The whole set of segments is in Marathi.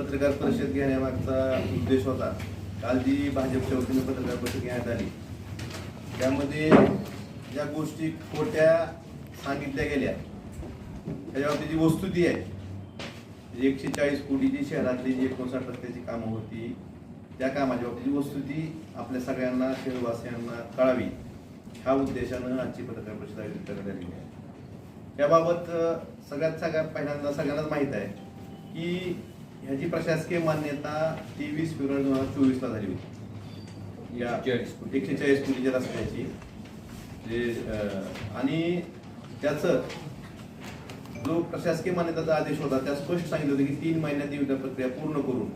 पत्रकार परिषद घेण्यामागचा उद्देश होता. काल जी भाजपच्या वतीने पत्रकार परिषद घेण्यात आली. त्यामध्ये ज्या गोष्टी खोट्या सांगितल्या गेल्या त्याच्यावरती जी वस्तुती आहे म्हणजे एकशे चाळीस कोटीची शहरातली जी एकोणसाठ रस्त्याची कामं होती त्या कामाच्या बाबतीची वस्तुती आपल्या सगळ्यांना शहरवासियांना कळावी ह्या उद्देशानं आजची पत्रकार परिषद आयोजित करण्यात आलेली आहे. याबाबत सगळ्यात सगळ्यात पहिल्यांदा सगळ्यांनाच माहीत आहे की ह्याची प्रशासकीय मान्यता तेवीस फेब्रुवारी दोन हजार चोवीसला झाली होती. या 140 कोटी. एकशे चाळीस कोटीच्या रस्त्याची. जे आणि त्याचं जो प्रशासकीय मान्यतेचा आदेश होता त्या स्पष्ट सांगितलं होतं की तीन महिन्यात निविदा प्रक्रिया पूर्ण करून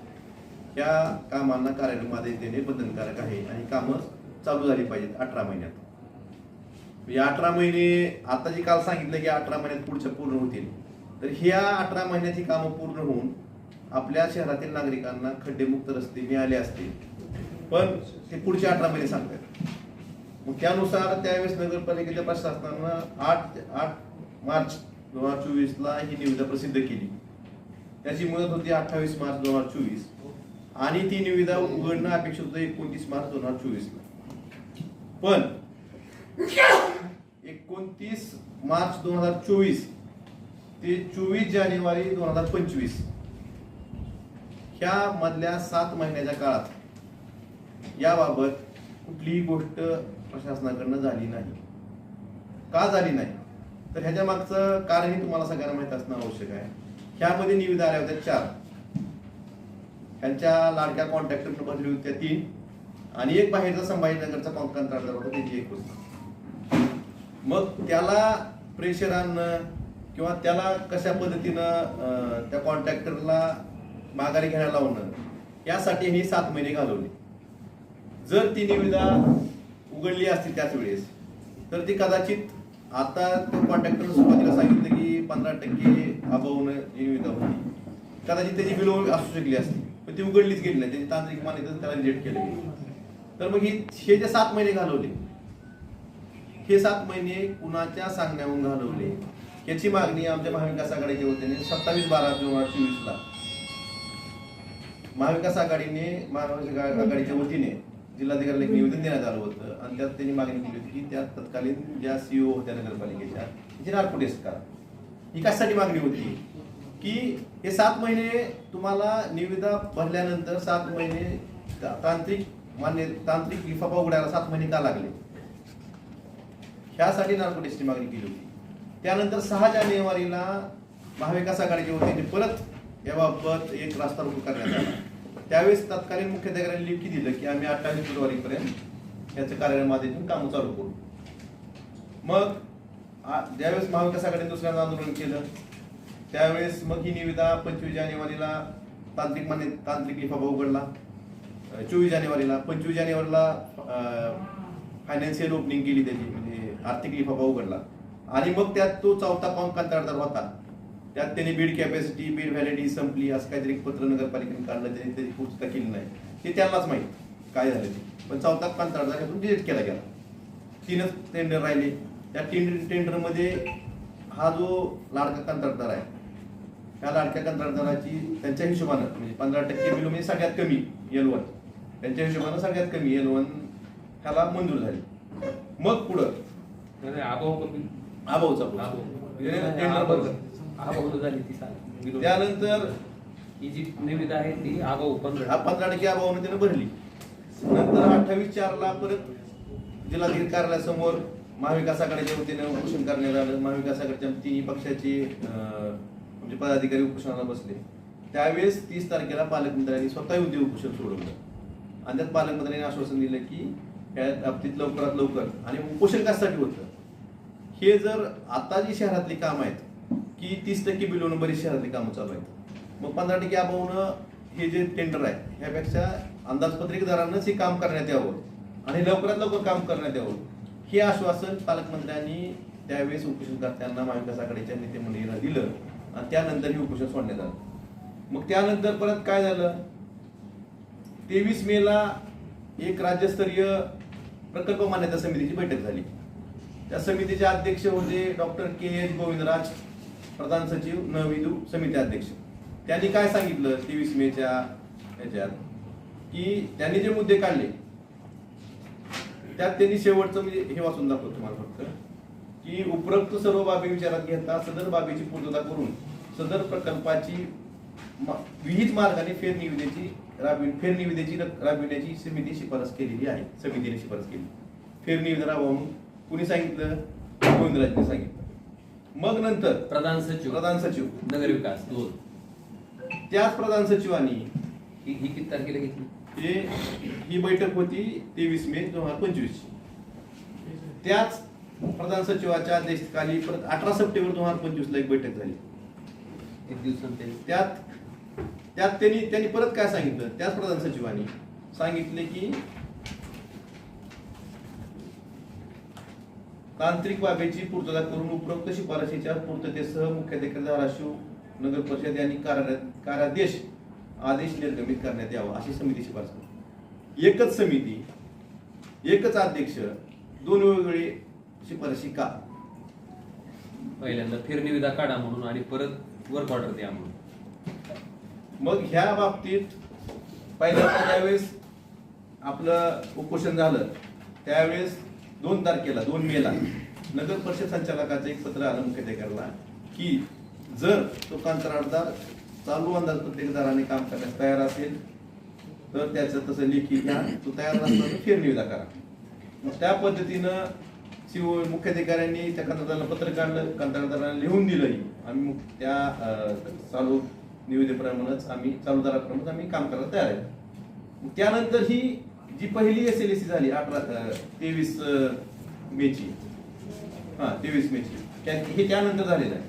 या कामांना कार्यालयामध्ये देणे बंधनकारक आहे आणि कामं चालू झाली पाहिजेत अठरा महिन्यात. या अठरा महिने आता जे काल सांगितलं की अठरा महिन्यात पुढच्या पूर्ण होतील तर ह्या अठरा महिन्याची कामं पूर्ण होऊन आपल्या शहरातील नागरिकांना खड्डेमुक्त रस्ते मिळाले असतील. पण ते पुढचे अठरा महिने सांगतात. मग त्यानुसार त्यावेळेस नगरपालिकेच्या प्रशासनानं आठ आठ मार्च दोन हजार चोवीसला ही निविदा प्रसिद्ध केली. त्याची मुदत होती अठ्ठावीस मार्च दोन हजार चोवीस आणि ती निविदा उघडणं अपेक्षित होतं एकोणतीस मार्च दोन हजार चोवीसला. पण एकोणतीस मार्च दोन हजार चोवीस ते चोवीस जानेवारी दोन हजार पंचवीस ह्या मधल्या सात महिन्याच्या काळात याबाबत कुठलीही गोष्ट प्रशासनाकडनं झाली नाही. का झाली नाही? तर ह्याच्या मागचं कारणही तुम्हाला सगळ्यांना माहीत असणं आवश्यक आहे. ह्यामध्ये निविदा आल्या होत्या चार. त्यांच्या लाडक्या कॉन्ट्रॅक्टरनं भरली होत्या तीन. आणि एक बाहेरचा संभाजीनगरचा कॉन्ट्रॅक्टर होता त्याची एक होती. मग त्याला प्रेशर आणणं किंवा त्याला कशा पद्धतीनं त्या कॉन्ट्रॅक्टरला माघारी घ्यायला लावणं यासाठी ही सात महिने घालवले. जर ती निविदा उघडली असती त्याच वेळेस तर ती कदाचित आता कॉन्ट्रॅक्टर सुरुवातीला सांगितलं की पंधरा टक्के अभावनं ही निविदा होती. कदाचित त्याची बिलो असू शकली असती पण ती उघडलीच गेली नाही. त्याची तांत्रिक मान्यता त्याला रिजेक्ट केलं गेलं. तर मग ही हे जे सात महिने घालवले हे सात महिने कुणाच्या सांगण्याहून घालवले? याची मागणी आमच्या महाविकास आघाडीच्या वतीने सत्तावीस बारा दोन हजार चोवीसला महाविकास आघाडीने महाविकास आघाडीच्या वतीने जिल्हाधिकाऱ्याला एक निवेदन देण्यात आलं होतं आणि त्यात त्यांनी मागणी केली होती की त्या तत्कालीन ज्या सीओ होत्या नगरपालिकेच्या तिचे नार्कोटेस्ट करा ही कशासाठी मागणी होती? की हे सात महिने तुम्हाला निविदा भरल्यानंतर सात महिने तांत्रिक मान्य तांत्रिक लिफाफा उघडायला सात महिने का लागले? ह्यासाठी नार्कोटेस्टची मागणी केली होती. त्यानंतर सहा जानेवारीला महाविकास आघाडीच्या वतीने परत याबाबत एक रास्ता रोको करण्यात आला. त्यावेळेस तत्कालीन मुख्याधिकाऱ्यांनी लिखी दिलं की आम्ही अठ्ठावीस फेब्रुवारीपर्यंत याचं कार्यालयामध्ये कामं चालू करू. मग ज्यावेळेस महाविकास आघाडीने दुसऱ्यांदा आंदोलन केलं त्यावेळेस मग ही निविदा पंचवीस जानेवारीला तांत्रिक मान्य तांत्रिक लिफाफा उघडला. चोवीस जानेवारीला पंचवीस जानेवारीला फायनान्शियल ओपनिंग केली त्याची म्हणजे आर्थिक लिफाफा उघडला. आणि मग त्यात तो चौथा कॉम कंत्राटदार होता. त्यात त्यांनी बीड कॅपॅसिटी बीड व्हॅलिडी संपली असं काहीतरी पत्र नगरपालिकेने काढलं त्यांनी त्याची पूर्तता केली नाही. ते त्यांनाच माहीत काय झालं ते. पण चौथा कंत्राटदार यातून डिलीट केला गेला. तीनच टेंडर राहिले. त्या टेंडर टेंडरमध्ये हा जो लाडका कंत्राटदार आहे ह्या लाडक्या कंत्राटदाराची त्यांच्या हिशोबानं म्हणजे पंधरा टक्के बिल म्हणजे सगळ्यात कमी एल वन त्यांच्या हिशोबानं सगळ्यात कमी एल वन ह्याला मंजूर झाली. मग पुढं? कमी आभाऊचा. टेंडर भरलं. आबोह झाली ती साल त्यानंतर ही जी निविदा आहे ती हा पंधरा पंधरा टक्के अभावानं त्यानं भरली. नंतर अठ्ठावीस चारला परत जिल्हाधिकारी कार्यालयासमोर महाविकास आघाडीच्या वतीने उपोषण करण्यात आलं. महाविकास आघाडीच्या तिन्ही पक्षाचे म्हणजे पदाधिकारी उपोषणाला बसले. त्यावेळेस तीस तारखेला पालकमंत्र्यांनी स्वतः येऊन ते उपोषण सोडवलं. आणि त्यात पालकमंत्र्यांनी आश्वासन दिलं की या बाबतीत लवकरात लवकर आणि उपोषण कशासाठी होतं? हे जर आता जी शहरातली कामं आहेत की तीस टक्के बिलोनं बरीच शहरातली कामं चालू आहेत. मग पंधरा टक्के अभावनं हे जे टेंडर आहे ह्यापेक्षा अंदाजपत्रिकेदारांनाच हे काम करण्यात यावं आणि लवकरात लवकर काम करण्यात यावं हे आश्वासन पालकमंत्र्यांनी त्यावेळेस उपोषणकर्त्यांना महाविकास आघाडीच्या नेतेमंडळीला दिलं आणि त्यानंतर हे उपोषण सोडण्यात आलं. मग त्यानंतर परत काय झालं? तेवीस मेला एक राज्यस्तरीय प्रकल्प मान्यता समितीची बैठक झाली. त्या समितीचे अध्यक्ष होते डॉक्टर के एच गोविंदराज. प्रधान सचिव नविदू समिती अध्यक्ष. त्यांनी काय सांगितलं तेवीस मेच्या ह्याच्यात? की त्यांनी जे मुद्दे काढले त्यात त्यांनी शेवटचं म्हणजे हे वाचून दाखवतो तुम्हाला फक्त की उपरोक्त सर्व बाबी विचारात घेता सदर बाबीची पूर्तता करून सदर प्रकल्पाची विहित मार्गाने फेरनिविदेची राबवि फेरनिविदेची राबविण्याची समिती शिफारस केलेली आहे. समितीने शिफारस केली. फेरनिविदा राबवा म्हणून कुणी सांगितलं? गोविंदराजने सांगितलं. मग नंतर प्रधान सचिव. प्रधान सचिव. नगर विकास दोन. त्याच प्रधान सचिवांनी ही ही किती तारखेला घेतली? हे ही बैठक होती तेवीस मे दोन हजार पंचवीस. त्याच प्रधान सचिवाच्या आदेशाखाली परत अठरा सप्टेंबर दोन हजार पंचवीस ला एक बैठक झाली. एक दिवसांत त्यात त्यात त्यांनी त्यांनी परत काय सांगितलं? त्याच प्रधान सचिवांनी सांगितले की तांत्रिक बाबीची पूर्तता करून उपरोक्त शिफारशीच्या पूर्ततेसह मुख्याधिकारी धाराशिव नगर परिषद यांनी कार्या- कार्यादेश आदेश निर्गमित करण्यात यावा अशी समिती शिफारस करते. एकच समिती एकच अध्यक्ष दोन वेगवेगळी शिफारशी का? पहिल्यांदा फेरनिविदा काढा म्हणून आणि परत वर्क ऑर्डर द्या म्हणून. मग ह्या बाबतीत पहिल्यांदा ज्यावेळेस आपलं उपोषण झालं. त्यावेळेस दोन तारखेला दोन मेला नगर परिषद संचालकाचं एक पत्र आलं मुख्याधिकाऱ्याला की जर तो कंत्राटदार चालू अंदाजपत्रकदाराने काम करण्यास तयार असेल तर त्याचं तसं लेखी घ्या तो तयार नसला तर फेरनिविदा करा. मग त्या पद्धतीनं शिव मुख्याधिकाऱ्यांनी त्या कंत्राटदाराला पत्र काढलं कंत्राटदाराला लिहून दिलंही. आम्ही त्या चालू निविदेप्रमाणेच आम्ही चालूदाराप्रमाणेच आम्ही काम करायला तयार आहे. मग त्यानंतर ही जी पहिली एस एल एस झाली अकरा तेवीस मे मेची. हा तेवीस मेची. त्या- हे त्यानंतर झालेलं आहे.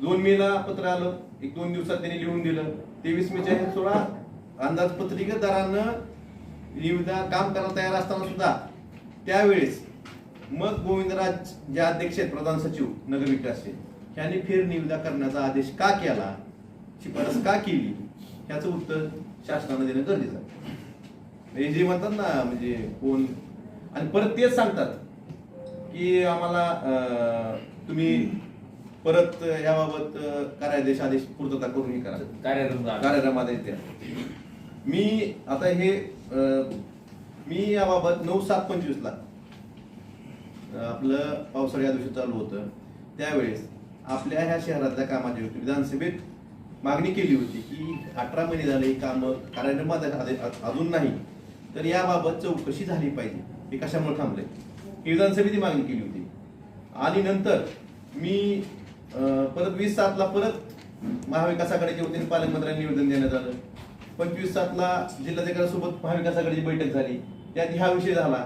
दोन मेला पत्र आलं एक दोन दिवसात त्यांनी लिहून दिलं. तेवीस मेच्या च्या सोळा. अंदाजपत्रिकेदारानं निविदा काम करायला तयार असताना सुद्धा त्यावेळेस मग गोविंदराज जे अध्यक्ष आहेत प्रधान सचिव नगर विकासचे यांनी फेर निविदा करण्याचा आदेश का केला शिफारस का केली ह्याचं उत्तर शासनानं देणं गरजेचं आहे. हे जे म्हणतात ना म्हणजे कोण आणि परत तेच सांगतात की आम्हाला तुम्ही परत याबाबत कार्यादेश आदेश पूर्तता करून हे करा. कार्यक्रम झाला. कार्यक्रमात येत्या. मी आता हे मी याबाबत नऊ सात पंचवीस ला अं, आपलं पावसाळी अधिवेशन चालू होतं. त्यावेळेस आपल्या ह्या शहरातल्या कामाची होती. विधानसभेत मागणी केली होती की अठरा महिने झाले ही कामं कार्यक्रमात अजून नाही. तर याबाबत चौकशी झाली पाहिजे. हे कशामुळे थांबले ही विधानसभेची मागणी केली होती. आणि नंतर मी परत वीस सातला परत महाविकास आघाडीच्या वतीने पालकमंत्र्यांनी निवेदन देण्यात आलं. पंचवीस सातला जिल्हाधिकाऱ्यांसोबत महाविकास आघाडीची बैठक झाली. त्यात हा विषय झाला.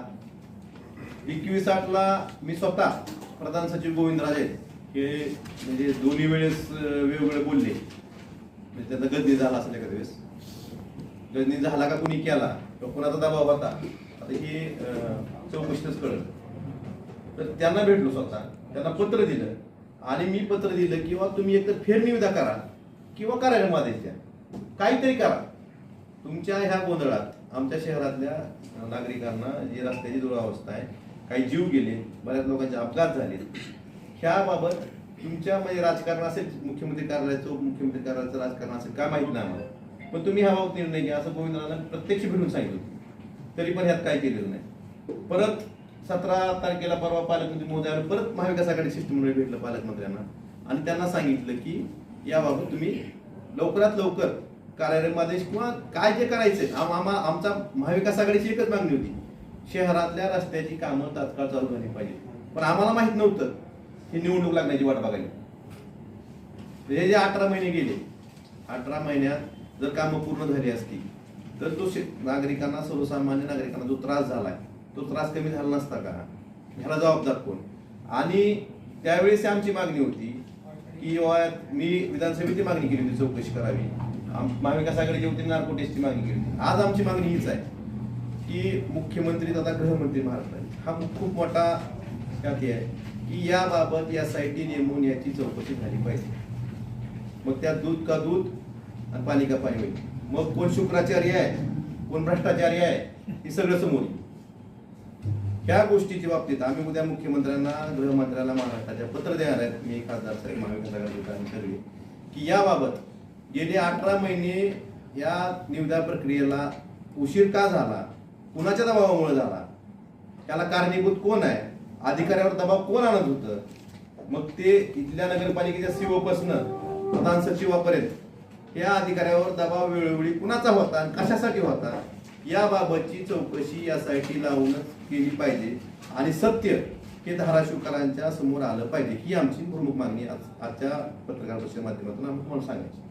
एकवीस आठला मी स्वतः प्रधान सचिव गोविंद राजे हे म्हणजे दोन्ही वेळेस वेगवेगळे बोलले. म्हणजे त्यांचा गद्दी झाला असेल एखाद्या वेळेस. गजनी झाला का कुणी केला? किंवा कुणाचा दबाव होता? आता हे चौकशीच चौकशीतच कळलं. तर त्यांना भेटलो स्वतः. त्यांना पत्र दिलं. आणि मी पत्र दिलं किंवा तुम्ही एकतर फेरनिविदा करा किंवा करायला द्या. काहीतरी करा. तुमच्या ह्या गोंधळात आमच्या शहरातल्या नागरिकांना जी रस्त्याची दुरावस्था आहे काही जीव गेले बऱ्याच लोकांचे अपघात झाले. ह्याबाबत तुमच्या म्हणजे राजकारण असेल मुख्यमंत्री कार्यालयाचं उपमुख्यमंत्री कार्यालयाचं राजकारण असेल काय माहीत नाही आम्हाला. पण तुम्ही ह्याबाबत निर्णय घ्या असं गोविंदरावांना प्रत्यक्ष भेटून सांगितलं होतं. तरी पण ह्यात काय केलेलं नाही. परत सतरा तारखेला परवा पालकमंत्री महोदयाला परत महाविकास आघाडी शिष्टमंडळ भेटलं पालकमंत्र्यांना. आणि त्यांना सांगितलं की याबाबत तुम्ही लवकरात लवकर कार्यालयामध्ये किंवा काय जे करायचे आम- आम्हा आमचा महाविकास आघाडीची एकच मागणी होती. शहरातल्या रस्त्याची कामं तात्काळ चालू झाली पाहिजे पण आम्हाला माहीत नव्हतं ही निवडणूक लागण्याची वाट बघायला. हे जे अठरा महिने गेले अठरा महिन्यात जर कामं पूर्ण झाली असती तर तो शेत नागरिकांना सर्वसामान्य नागरिकांना जो त्रास झालाय तो त्रास कमी झाला नसता का? ह्याला जबाबदार कोण? आणि त्यावेळेस आमची मागणी होती की मी विधानसभेची मागणी केली होती चौकशी करावी. आम- महाविकास आघाडीच्या होती नार्को टेस्टची मागणी केली होती. आज आमची मागणी हीच आहे की मुख्यमंत्री तथा गृहमंत्री महाराज हा खूप मोठा त्यात आहे की याबाबत या साईटी नेमून याची चौकशी झाली पाहिजे. मग त्यात दूध का दूध? आणि पालिका पाणी होईल. मग कोण शुक्राचार्य आहे? कोण भ्रष्टाचार्य आहे? हे सगळं समोर येईल. ह्या गोष्टीच्या बाबतीत आम्ही उद्या मुख्यमंत्र्यांना गृहमंत्र्याला महाराष्ट्राच्या पत्र देणार आहेत. मी खासदार साहेब महाविकास आघाडीचे की याबाबत गेले अठरा महिने या निविदा प्रक्रियेला उशीर का झाला? कुणाच्या दबावामुळे झाला? त्याला कारणीभूत कोण आहे? अधिकाऱ्यावर दबाव कोण आणत होतं? मग ते इथल्या नगरपालिकेच्या सीओपासनं प्रधान सचिवापर्यंत या अधिकाऱ्यावर दबाव वेळोवेळी कुणाचा होता आणि कशासाठी होता? याबाबतची चौकशी यासाठी लावूनच केली पाहिजे. आणि सत्य हे धाराशिवकरांच्या समोर आलं पाहिजे. ही आमची प्रमुख मागणी आज आजच्या पत्रकार परिषदेच्या माध्यमातून आम्ही तुम्हाला सांगायची.